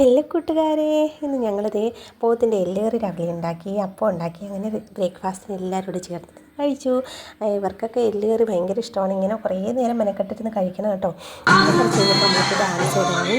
Hello കൂട്ടുകാരെ ഇന്ന് ഞങ്ങളിത് പോത്തിന്റെ എല്ലേറി രാവിലെ ഉണ്ടാക്കി അപ്പം ഉണ്ടാക്കി അങ്ങനെ ബ്രേക്ക്ഫാസ്റ്റിന് എല്ലാവരോടും ചേർത്ത് കഴിച്ചു ഇവർക്കൊക്കെ എല്ലേറി ഭയങ്കര ഇഷ്ടമാണ് ഇങ്ങനെ കുറേ നേരം മെനക്കെട്ടിരുന്ന് കഴിക്കണം കേട്ടോ നമുക്ക് ഡാൻസ് തുടങ്ങി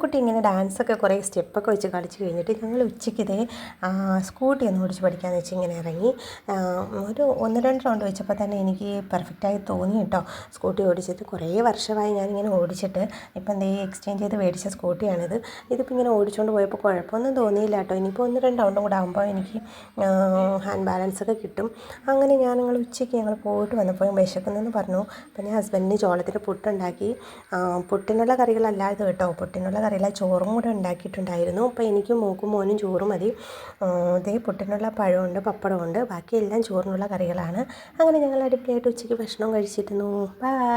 അമ്മുക്കുട്ടി ഇങ്ങനെ ഡാൻസൊക്കെ കുറേ സ്റ്റെപ്പൊക്കെ വെച്ച് കളിച്ച് കഴിഞ്ഞിട്ട് ഞങ്ങൾ ഉച്ചയ്ക്ക് ഇതേ സ്കൂട്ടി ഒന്ന് ഓടിച്ച് പഠിക്കാമെന്ന് വെച്ച് ഇങ്ങനെ ഇറങ്ങി. ഒരു ഒന്ന് രണ്ട് റൗണ്ട് വെച്ചപ്പോൾ തന്നെ എനിക്ക് പെർഫെക്റ്റായി തോന്നി കേട്ടോ സ്കൂട്ടി ഓടിച്ചിട്ട് കുറേ വർഷമായി ഞാനിങ്ങനെ ഓടിച്ചിട്ട് ഇപ്പം എന്തേ എക്സ്ചേഞ്ച് ചെയ്ത് മേടിച്ച സ്കൂട്ടിയാണിത്. ഇതിപ്പോൾ ഇങ്ങനെ ഓടിച്ചുകൊണ്ട് പോയപ്പോൾ കുഴപ്പമൊന്നും തോന്നിയില്ല കേട്ടോ. ഇനിയിപ്പോൾ ഒന്ന് രണ്ട് റൗണ്ടും കൂടെ ആകുമ്പോൾ എനിക്ക് ഹാൻഡ് ബാലൻസൊക്കെ കിട്ടും. അങ്ങനെ ഞാൻ ഞങ്ങൾ ഉച്ചയ്ക്ക് ഞങ്ങൾ പോയിട്ട് വന്നപ്പോൾ വിശക്കുന്നെന്ന് പറഞ്ഞു. പിന്നെ ഹസ്ബൻഡിന് ചോളത്തിന്റെ പുട്ടുണ്ടാക്കി. പുട്ടിനുള്ള കറികളല്ലാതെ കേട്ടോ. പുട്ടിനുള്ള കറിയല്ല ചോറും കൂടെ ഉണ്ടാക്കിയിട്ടുണ്ടായിരുന്നു. അപ്പോൾ എനിക്ക് മോക്കും മോനും ചോറ് മതി. ഇതേ പുട്ടിനുള്ള പഴമുണ്ട് പപ്പടമുണ്ട്. ബാക്കിയെല്ലാം ചോറിനുള്ള കറികളാണ്. അങ്ങനെ ഞങ്ങൾ അടിപൊളിയായിട്ട് ഉച്ചയ്ക്ക് ഭക്ഷണം കഴിച്ചിരുന്നു. ബൈ